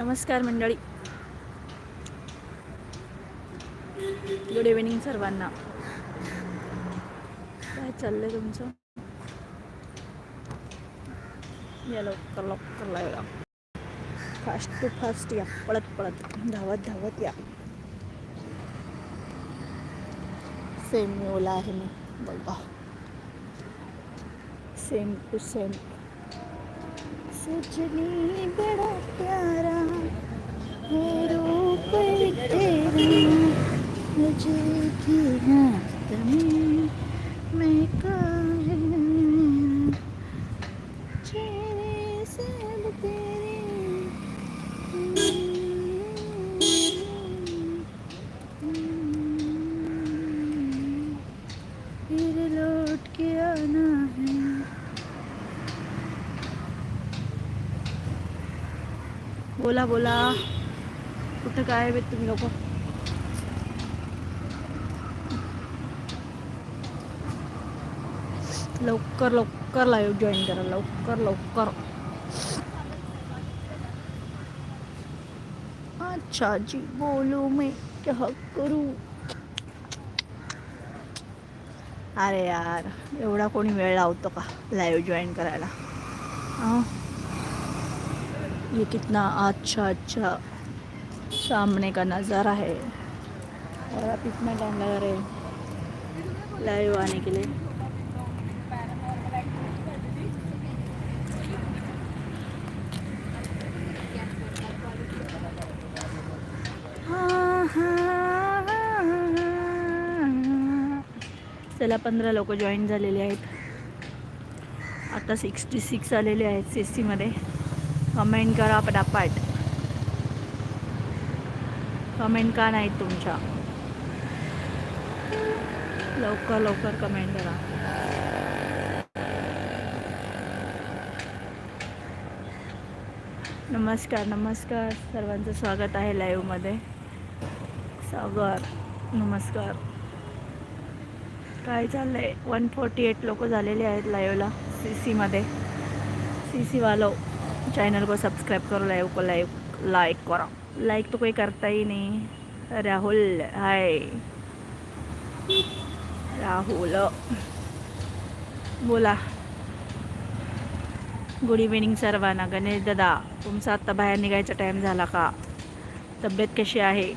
नमस्कार मंडळी. Good evening सर्वांना. काय चाललंय तुमचं? या लवकर लवकर लावला फास्ट टू फास्ट या पळत पळत धावत धावत या. सेम ओला आहे मी. बघा. सेम टू सेम सजनी बड़ा प्यारा है रूप तेरा मुझे की रात में मैं काहे चेहरे से अब तेरे फिर लौट के आना है बोला बोला. कुठं काय आहे तुम्ही लोक? लवकर लवकर लाईव्ह जॉईन करा लवकर लवकर. अच्छा जी बोलू मैं क्या करू? अरे यार एवढा कोणी वेळ लावतो का लाईव्ह जॉईन करायला? हां ये कितना अच्छा अच्छा सामने का नज़ारा है। और आप इतना टाइम लगा रहे लाइव आने के लिए। त्याला पंधरा लोक जॉईन झालेले आहेत. आता सिक्स्टी सिक्स आलेले आहेत सी सीमध्ये कमेंट करा पटापट. कमेंट का नाहीत तुमच्या? लवकर लवकर कमेंट करा. नमस्कार नमस्कार. सर्वांचं स्वागत आहे लाईव्हमध्ये सागर नमस्कार. काय चाललं आहे वन फोर्टी एट लोक झालेले आहेत लाईव्हला सी सीमध्ये सी सी वालो. चैनल को सब्सक्राइब करो लाइव को लाइव लाइक करो. लाइक तो कोई करता ही नहीं. राहुल हाय. राहुल. बोला. गुड इव्हिनिंग सर्वांना. गणेश दादा तुमचा आत्ता बाहेर निघायचा टाईम झाला का? तब्येत कशी आहे?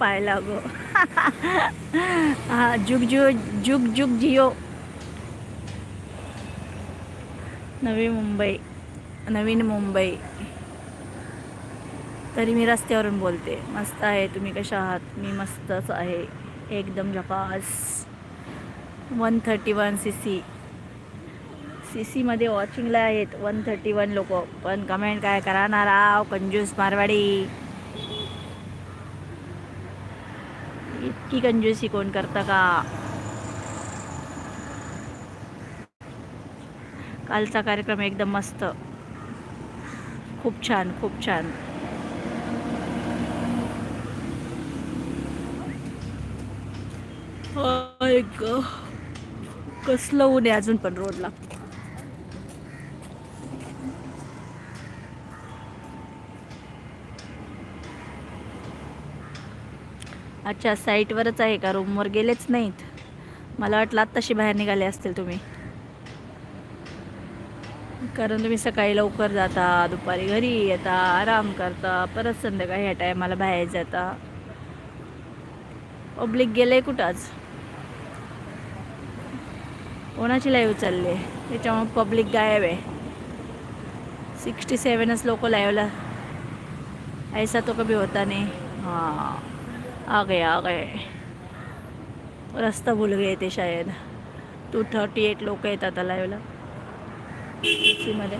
पाहायला गो ah, जुग jug जुग जुग जिओ नवी मुंबई नवीन मुंबई. तरी मी रस्त्यावरून बोलते. मस्त आहे तुम्ही कशा आहात? मी मस्तच आहे. एकदम झपास. One thirty one C C C सीमध्ये वॉचिंगला आहेत. वन थर्टी वन लोक. पण कमेंट काय करा राव कंजूस मारवाडी? इतकी कंजूसी कोण करतं का? कालचा कार्यक्रम एकदम मस्त. खूप छान खूप छान. ऐक कसलं ऊन आहे अजून पण रोडला? अच्छा साईटवरच आहे का? रूमवर गेलेच नाहीत. मला वाटलं आत्ताशी बाहेर निघाले असतील तुम्ही. कारण तुम्ही सकाळी लवकर जाता दुपारी घरी येता आराम करता परत संध्याकाळी ह्या टायमाला बाहेर जाता. पब्लिक गेले कुठंच कोणाची लाईव्ह चालली? त्याच्यामुळे पब्लिक गायब आहे. सिक्स्टी सेवनच लोक लाईव्हला ऐसा तो कभी होता नाही. हां. आ गए आ गए रस्ता भूल गए ते शायद टू थर्टी एट लोक येतात आता लाईव्हला मध्ये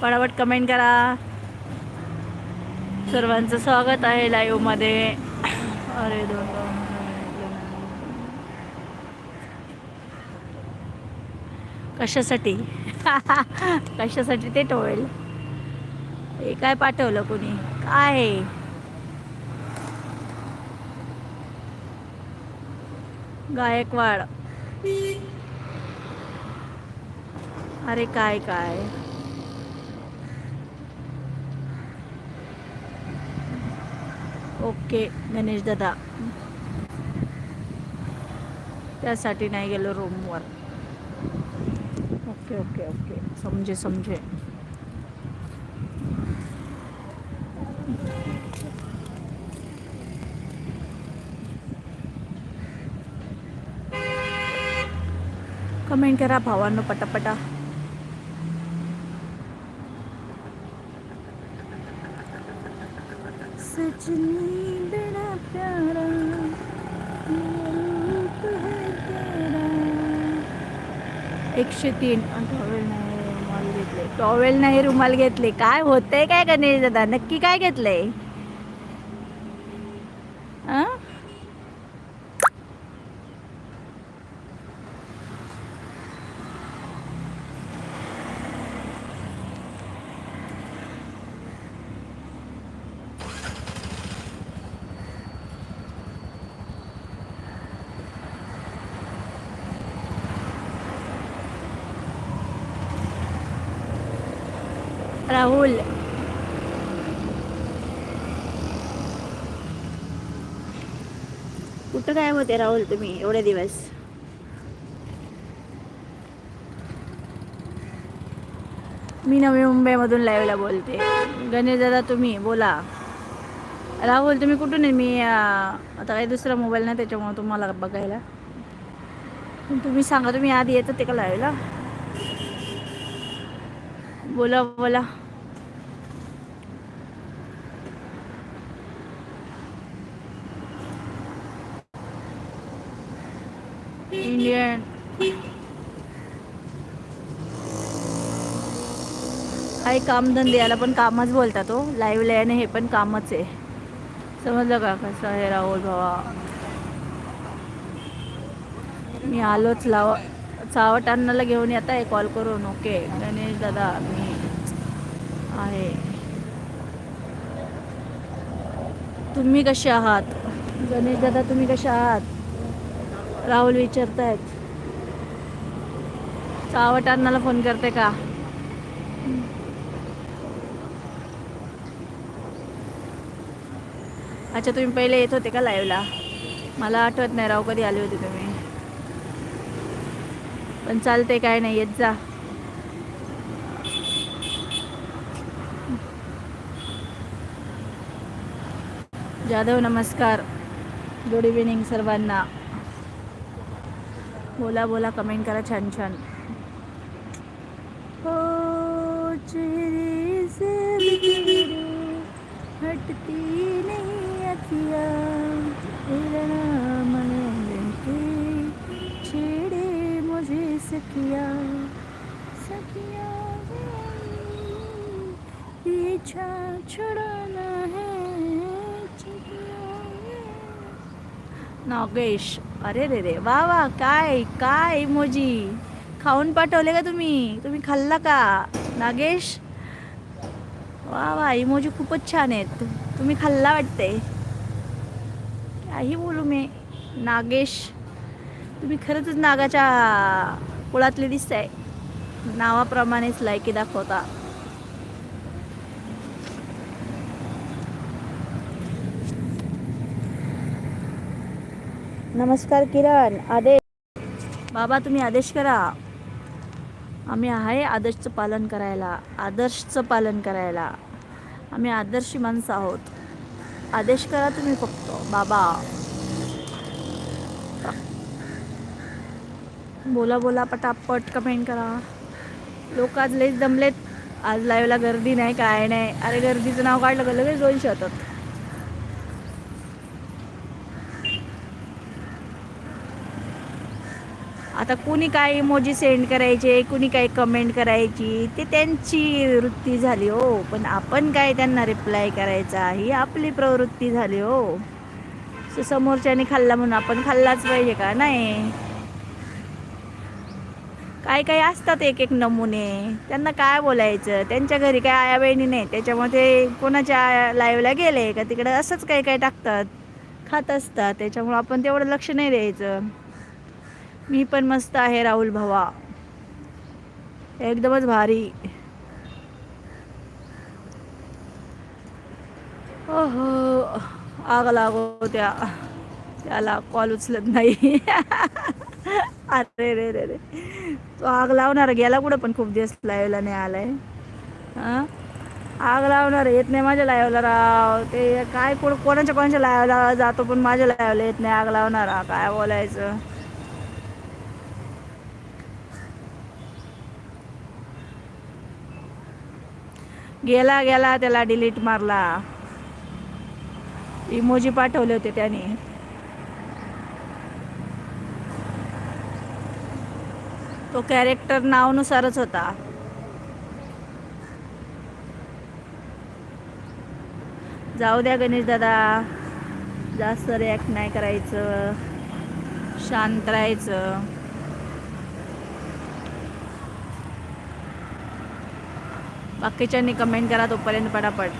पटापट कमेंट करा सर्वांचं स्वागत आहे लाईव्हमध्ये अरे दोन दोन कशासाठी कशासाठी ते टोवेल हे काय पाठवलं कोणी काय गायकवाड. अरे काय काय? ओके गणेश दादा. त्यासाठी नाही गेलो रूमवर ओके ओके ओके. समजे समजे. कमेंट करा भावांनो पटापटा. सजनी बड़ा प्यारा एकशे तीन. टॉवेल नाही रुमाल घेतले. टॉवेल नाही रुमाल घेतले. काय होतंय काय गणेश दादा? नक्की काय घेतलंय अं? राहुल कुठं काय होते राहुल तुम्ही एवढे दिवस? मी नवी मुंबईमधून लाईव्हला बोलते. गणेश दादा तुम्ही बोला. राहुल तुम्ही कुठून आहे? मी आता काही दुसरा मोबाईल नाही त्याच्यामुळे तुम्हाला बघायला. तुम्ही सांगा तुम्ही आधी येत होते का लाईव्हला बोला बोला. इंडियन काही कामधंदे याला पण कामच बोलतात हो. लाईव्ह लयाने हे पण कामच आहे. समजलं का कसं आहे राहुल भावा? मी आलोच लाव चावट अन्नाला घेऊन येत आहे कॉल करून ओके गणेश दादा मी आहे. तुम्ही कसे आहात? गणेश दादा तुम्ही कसे आहात? राहुल विचारतायत. चावट अण्णाला फोन करते का? अच्छा तुम्ही पहिले येत होते का लाईव्हला मला आठवत नाही राव कधी आले होते तुम्ही. पण चालते काय नाही येत जा. जाधव नमस्कार. गुड इव्हिनिंग सर्वांना. बोला बोला कमेंट करा छान छान. हो चेहरे से हटती नहीं अखिया तेरा नाम लेके छेड़े मुझे सखिया सखिया पीछा छुड़ाना है। नागेश। अरे रे रे. वा वा. काय काय इमोजी खाऊन पाठवले का तुम्ही? तुम्ही खाल्ला का? नागेश? वा वा. इमोजी खूपच छान आहेत. तुम्ही खाल्ला वाटते काही बोलू मी. नागेश तुम्ही खरंच नागाच्या कुळातले दिसताय. नावाप्रमाणेच लायकी दाखवता. नमस्कार किरण आदेश. बाबा तुम्ही आदेश करा. आम्ही आहे आदर्शचं पालन करायला आदर्शचं पालन करायला. आम्ही आदर्शी माणसं आहोत. आदेश करा तुम्ही फक्त बाबा. बोला बोला पटापट कमेंट करा. लोक आज लईच दमलेत. आज लाईव्हला गर्दी नाही काय नाही. अरे गर्दीचं नाव काढलं का? लगेच दोनशे होतात. आता कुणी काय इमोजी सेंड करायचे कुणी काय कमेंट करायची ते त्यांची वृत्ती झाली हो. पण आपण काय त्यांना रिप्लाय करायचा ही आपली प्रवृत्ती झाली हो. सो समोरच्याने खाल्ला म्हणून आपण खाल्लाच पाहिजे का? नाही. काय काय असतात एक एक नमुने. त्यांना काय बोलायचं? त्यांच्या घरी काय आया बहिणी नाही? त्याच्यामुळे ते कोणाच्या लाईव्हला गेले का? तिकडं असंच काही काय टाकतात. खात असतात. त्याच्यामुळं आपण तेवढं लक्ष नाही द्यायचं. मी पण मस्त आहे राहुल भावा. एकदमच भारी. ओहो आग लागो त्या त्याला कॉल उचलत नाही. अरे रे रे रे. तो आग लावणार गेला कुठं पण खूप दिवस लाईव्हला नाही आलाय. हां? आग लावणार येत नाही माझ्या लाईव्हला राव. ते काय कोण कोणाच्या कोणाच्या लाईव्हला जातो पण माझ्या लाईव्हला येत नाही आग लावणार. काय बोलायचं? गेला गेला त्याला डिलीट मारला. इमोजी पाठवले होते त्याने. तो कॅरेक्टर नावानुसारच होता. जाऊ द्या गणेश दादा. जास्त रिॲक्ट नाही करायचं. शांत राहायचं. बाकीच्यांनी कमेंट करा तोपर्यंत पटापट.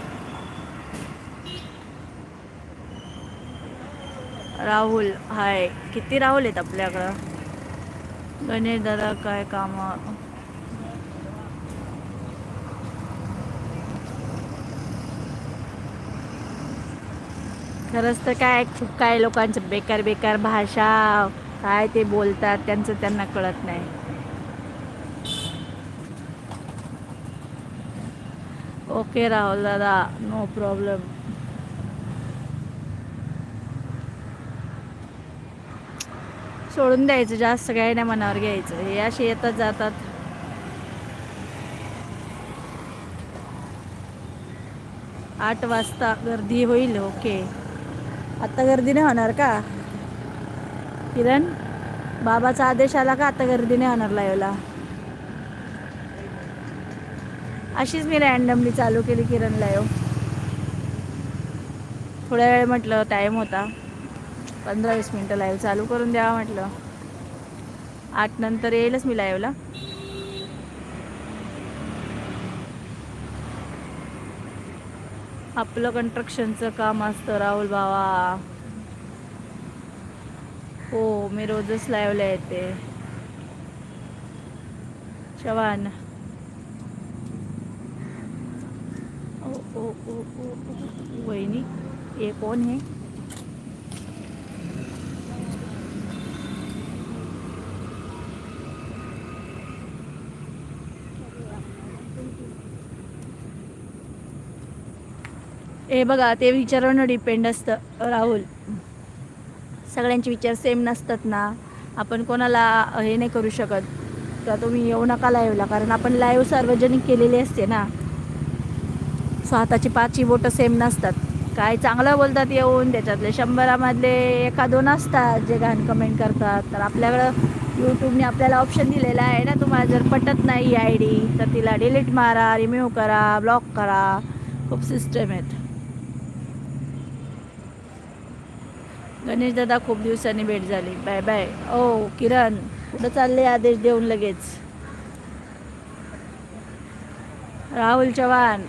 राहुल हाय. किती राहुल आहेत आपल्याकडं? गणेश दादा काय काम? खरंच तर काय खूप काय लोकांचं बेकार बेकार भाषा काय ते बोलतात त्यांचं त्यांना कळत नाही. ओके राहुल दादा नो प्रॉब्लेम सोडून द्यायचं जास्त काय नाही मनावर घ्यायचं. हे असे येतात जातात. आठ वाजता गर्दी होईल ओके आता गर्दी नाही होणार का? किरण बाबाचा आदेश आला का आता गर्दी नाही होणार लाईव्हला अशीच मी रॅन्डमली चालू केली किरण लाईव्ह थोड्या वेळ म्हटलं टाईम होता. पंधरा वीस मिनटं लाईव्ह चालू करून द्यावा म्हटलं. आठ नंतर येईलच मी लाईव्हला आपलं कन्स्ट्रक्शनचं काम असतं राहुल बाबा हो मी रोजच लाईव्हला येते. चव्हाण. ओ ओ ओ वहिनी ये कौन है? हे बघा ते विचारावर डिपेंड असतं. राहुल सगळ्यांचे विचार सेम नसतात ना. आपण कोणाला हे नाही करू शकत. तर तुम्ही येऊ नका लाईव्हला कारण आपण लाईव्ह सार्वजनिक केलेली असते ना. स्वतःची पाचही बोटं सेम नसतात. काय चांगलं बोलतात येऊन त्याच्यातले शंभरामधले एका दोन असतात जे घाण कमेंट करतात. तर आपल्याकडं यूट्यूबने आपल्याला ऑप्शन दिलेला आहे ना तुम्हाला जर पटत नाही आय डी तर तिला डिलीट मारा रिम्यूव्ह करा ब्लॉक करा. खूप सिस्टम आहेत. गणेश दादा खूप दिवसांनी भेट झाली. बाय बाय ओ किरण कुठं चालले आदेश देऊन लगेच? राहुल चव्हाण.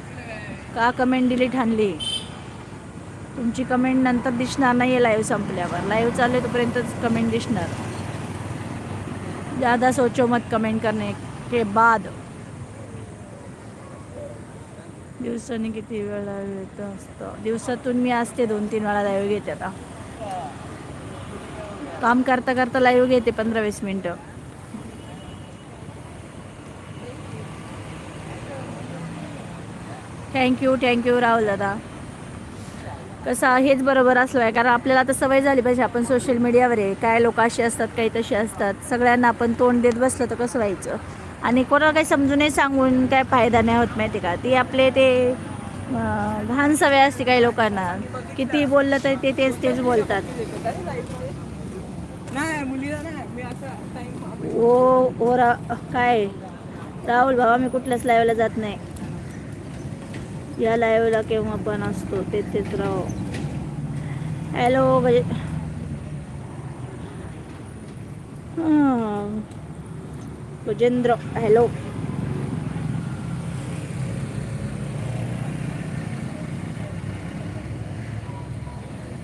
का कमेंट डिलीट आणली? तुमची कमेंट नंतर दिसणार नाही आहे लाईव्ह संपल्यावर. लाईव्ह चालू आहे तोपर्यंतच कमेंट दिसणार. ज़्यादा सोचो मत कमेंट करने के बाद. दिवसाने किती वेळ येत असतं? दिवसातून मी असते दोन तीन वेळा लाईव्ह घेते आता. काम करता करता लाईव्ह घेते पंधरा वीस मिनटं. थँक्यू थँक्यू राहुल दादा कसं हेच बरोबर असलं आहे कारण आपल्याला आता सवय झाली पाहिजे आपण सोशल मीडियावर आहे काय लोक असे असतात काही तसे असतात. सगळ्यांना आपण तोंड देत बसलं तर कसं व्हायचं? आणि कोणाला काही समजूनही सांगून काय फायदा नाही होत माहिती का? ती आपले ते घाण सवय असते काही लोकांना. किती बोललं तर ते तेच तेच बोलतात. ओ ओ रा काय? राहुल बाबा मी कुठल्याच लाईव्हला जात नाही. या लाईव्हला केव्हा पण असतो तेथेच राहो. हॅलो म्हणजे हां. गजेंद्र हॅलो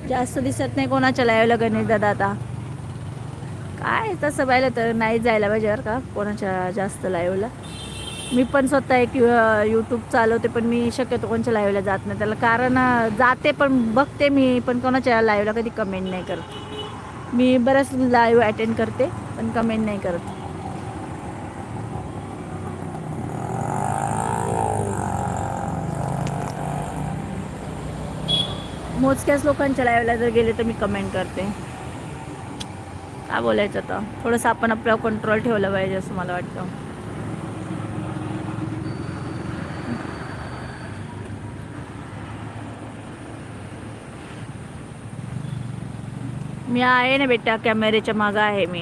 जास्त दिसत नाही कोणाच्या लाईव्हला गणेश दादा आता. काय तसं पाहिलं तर नाही जायला पाहिजे बरं का कोणाच्या जास्त लाईव्हला मी पण स्वतः एक यूट्यूब चालवते पण मी शक्यतो कोणाच्या लाईव्हला जात नाही. त्याला कारण जाते पण बघते मी पण कोणाच्या लाईव्हला कधी कमेंट नाही करत. मी बऱ्याच लाईव्ह अटेंड करते पण कमेंट नाही करत. मोजक्याच लोकांच्या लाईव्हला जर गेले तर मी कमेंट करते. काय बोलायचं आता? थोडंसं आपण आपल्यावर कंट्रोल ठेवलं पाहिजे असं मला वाटतं. मी आहे ना बेटा कॅमेऱ्याच्या मागं आहे मी.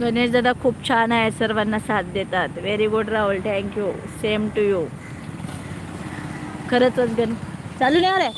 गणेश दादा खूप छान आहे सर्वांना साथ देतात. Very good Rahul. Thank you same to you खरंच गण चालू नाही अरे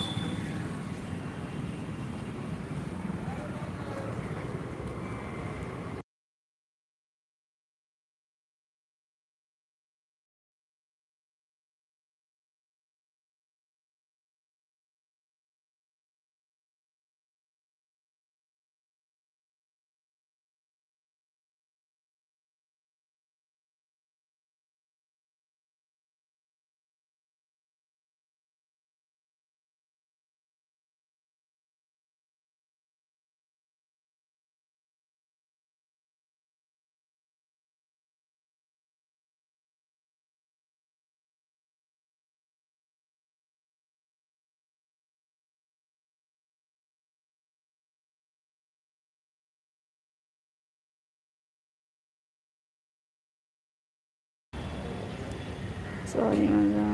सॉरी माझा.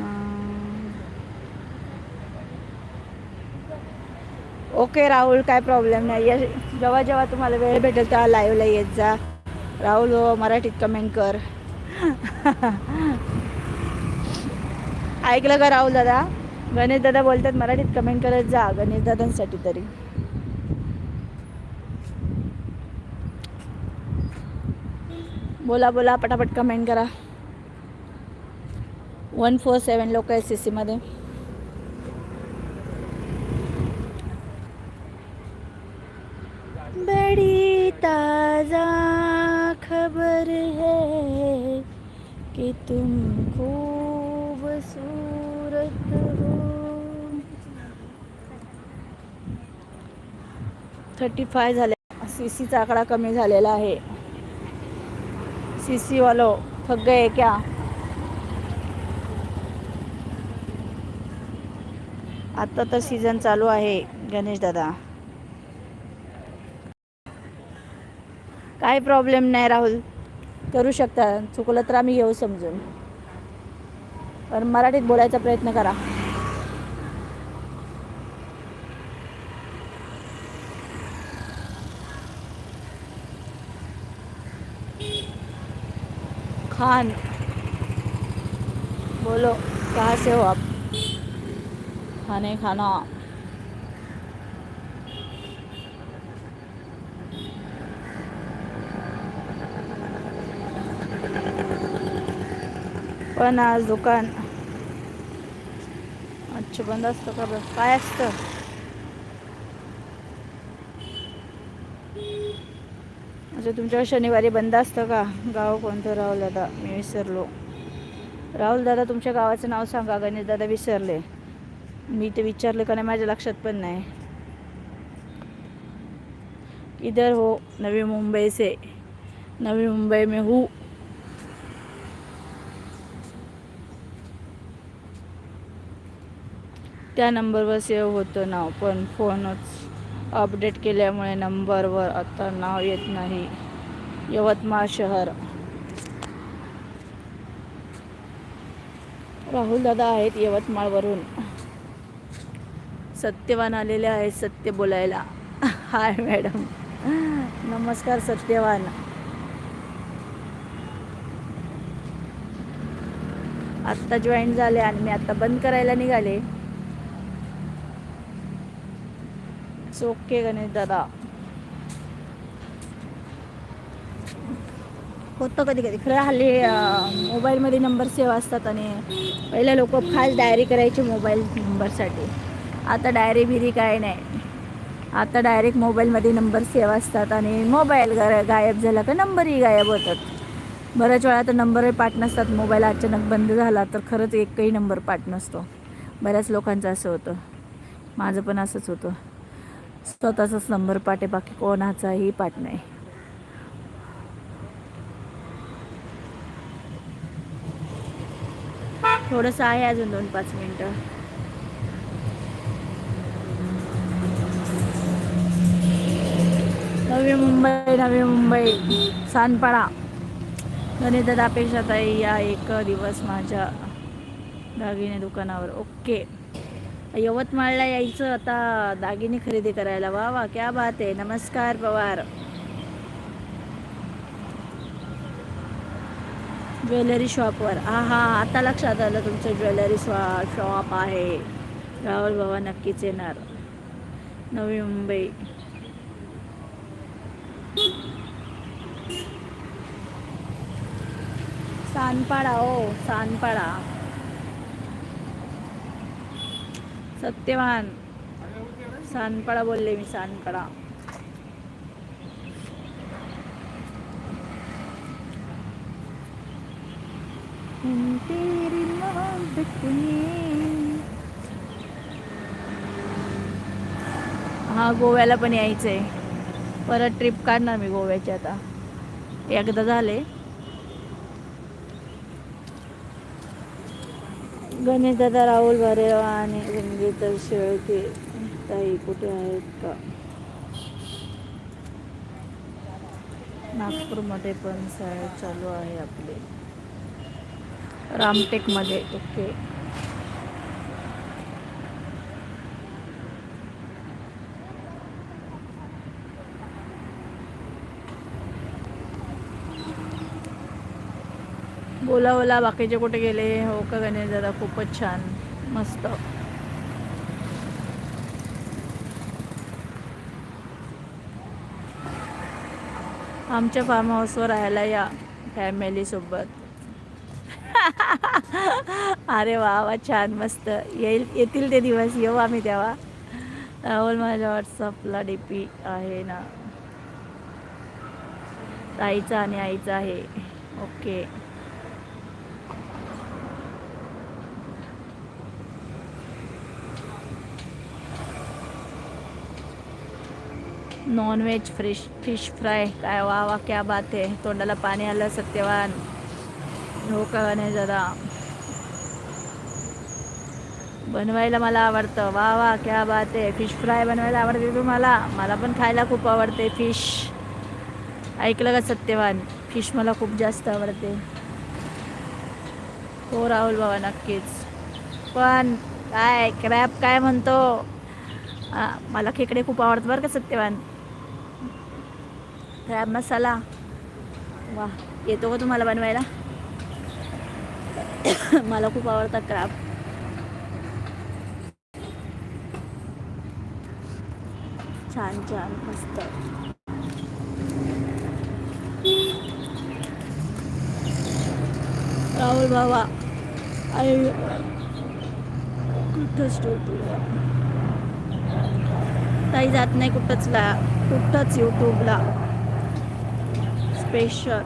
ओके राहुल काय प्रॉब्लेम नाही. या जेव्हा जेव्हा तुम्हाला वेळ भेटेल तेव्हा लाईव्हला येत जा. राहुल हो मराठीत कमेंट कर. ऐकलं का राहुल दादा? गणेश दादा बोलतात मराठीत कमेंट करत जा. गणेश दादांसाठी तरी. बोला बोला पटापट कमेंट करा. वन फोर सेवन लोक आहे सी सीमध्ये बड़ी ताज़ा खबर है कि तुम खूबसूरत हो। थर्टी फाय झाले. सी सीचा आकडा कमी झालेला आहे. सी सी वालो थक गए क्या आत्ता तर सीझन चालू आहे गणेश दादा. काही प्रॉब्लेम नाही राहुल. करू शकता चुकलं तर आम्ही घेऊ समजून. पण मराठीत बोलायचा प्रयत्न करा. खान. बोलो कहा से हो आप? खाने खाना पण आज दुकान. अच्छा बंद असतं का बस काय असतं? म्हणजे अच्छा तुमच्या शनिवारी बंद असतं का? गाव कोणतं? राहुल दादा. मी विसरलो. राहुल दादा तुमच्या गावाचं नाव सांगा. गणेश दादा विसरले. मी ते विचारलं का नाही माझ्या लक्षात पण नाही. इधर हो नवी मुंबई से. नवी मुंबई में हूँ. त्या नंबरवर सेव्ह होतं नाव पण फोनच अपडेट केल्यामुळे नंबरवर आता नाव येत नाही. यवतमाळ शहर. राहुल दादा आहेत यवतमाळवरून. सत्यवान आलेले आहेत सत्य बोलायला. Hi madam. नमस्कार सत्यवान. आत्ता जॉईन झाले आणि मी आत्ता बंद करायला निघाले. ओके गणेश दादा. होतं कधी कधी. खरं हल्ली मोबाईलमध्ये नंबर सेव्ह असतात आणि पहिले लोक खास डायरी करायचे मोबाईल नंबरसाठी आता डायरी बिरी काय नाही. आता डायरेक्ट मोबाईलमध्ये नंबर सेव्ह असतात आणि मोबाईल गा गायब झाला का नंबरही गायब होतात. बऱ्याच वेळा तर नंबरही पाठ नसतात. मोबाईल अचानक बंद झाला तर खरंच एकही नंबर पाठ नसतो. बऱ्याच लोकांचं असं होतं. माझं पण असंच होतं. स्वतःचाच नंबर पाठ आहे. बाकी कोणाचाही पाठ नाही. थोडंसं आहे अजून दोन पाच मिनटं. नवी मुंबई नवी मुंबई. सानपाडा. गणितदापेक्षा ताई या एक दिवस माझ्या दागिने दुकानावर. ओके. यवतमाळला यायचं आता दागिने खरेदी करायला. वा वा क्या बात आहे. नमस्कार पवार. ज्वेलरी शॉपवर. हा हा आता लक्षात आलं तुमचं ज्वेलरी शॉ शॉप आहे. राहुल बाबा नक्कीच येणार. नवी मुंबई. सानपाडा ओ सानपाडा. सत्यवान. सानपाडा बोलले मी सानपाडा. तेरी मोहब्बत में हा गोव्याला पण यायचंय. परत ट्रिप काढणार मी गोव्याची आता. एकदा झाले. गणेश दादा राहुल भरेराव आणि संगीत शेळके. ताई कुठे आहेत का? नागपूरमध्ये पण चालू आहे आपले. रामटेकमध्ये. ओके. ओला ओला बाकीचे कुठे गेले? हो का गणेश दादा खूपच छान. मस्त. आमच्या फार्म हाऊसवर राहायला या फॅमिलीसोबत अरे वा वा छान मस्त. येईल येतील ते दिवस. येऊ आम्ही तेव्हा. राहुल माझ्या व्हॉट्सअपला डी पी आहे ना. ताईचा आणि आईचा आहे. ओके. नॉनव्हेज फ्रिश फिश फ्राय काय वा वा क्या बात आहे. तोंडाला पाणी आलं सत्यवान. हो का नाही जरा. बनवायला मला आवडतं. वा वा क्या बात आहे. फिश फ्राय बनवायला आवडते तुम्हाला? मला पण खायला खूप आवडते फिश ऐकलं का सत्यवान? फिश मला खूप जास्त आवडते. हो राहुल बाबा नक्कीच. पण काय क्रॅप काय म्हणतो? मला खेकडे खूप आवडतं बरं का सत्यवान? क्रॅब मसाला वा येतो का तुम्हाला बनवायला? मला खूप आवडतात क्रॅब छान छान मस्त. राहुल बाबा आई कुठंच टोटूला ताई जात नाही कुठंच ला कुठंच यूट्यूबला स्पेशल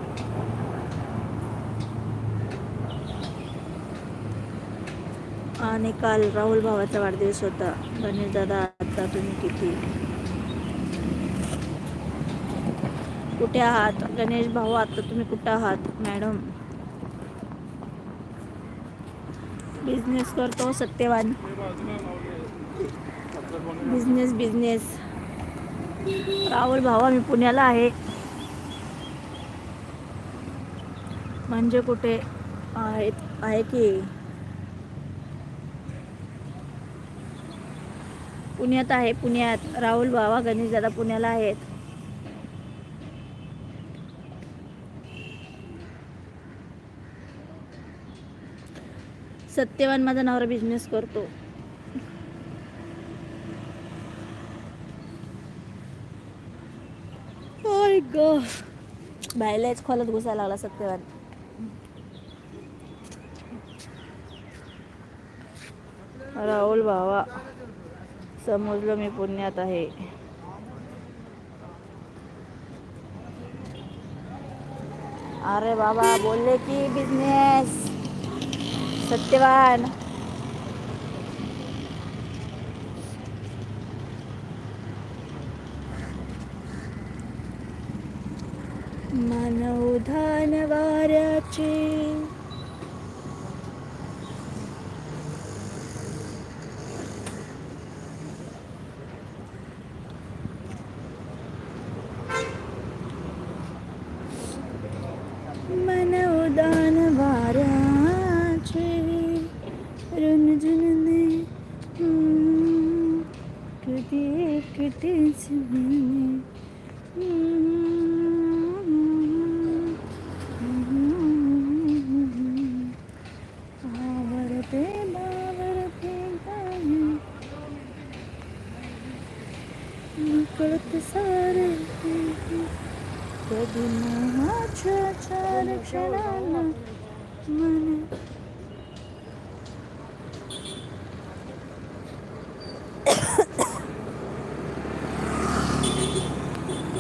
आणि काल राहुल भावाचा वाढदिवस होता. गणेश दादा आता तुम्ही किती? कुठे आहात? गणेश भाऊ आता तुम्ही कुठे आहात? मॅडम. बिझनेस करतो सत्यवान. बिझनेस बिझनेस राहुल भाऊ मी पुण्याला आहे. म्हणजे कुठे आहेत? आहे की? पुण्यात आहे पुण्यात. राहुल बाबा गणेश दादा पुण्याला आहेत. सत्यवान माझा नवरा बिझनेस करतो. ओय ग बायलाच खोलात घुसायला लागला सत्यवान. राहुल भावा समजलं मी पुण्यात आहे. अरे बाबा बोलले की बिझनेस सत्यवान. मानवधान वाऱ्याची मनोदान वाऱ्याचे रुणझुणणे हम्म, कधी एकटेच मी.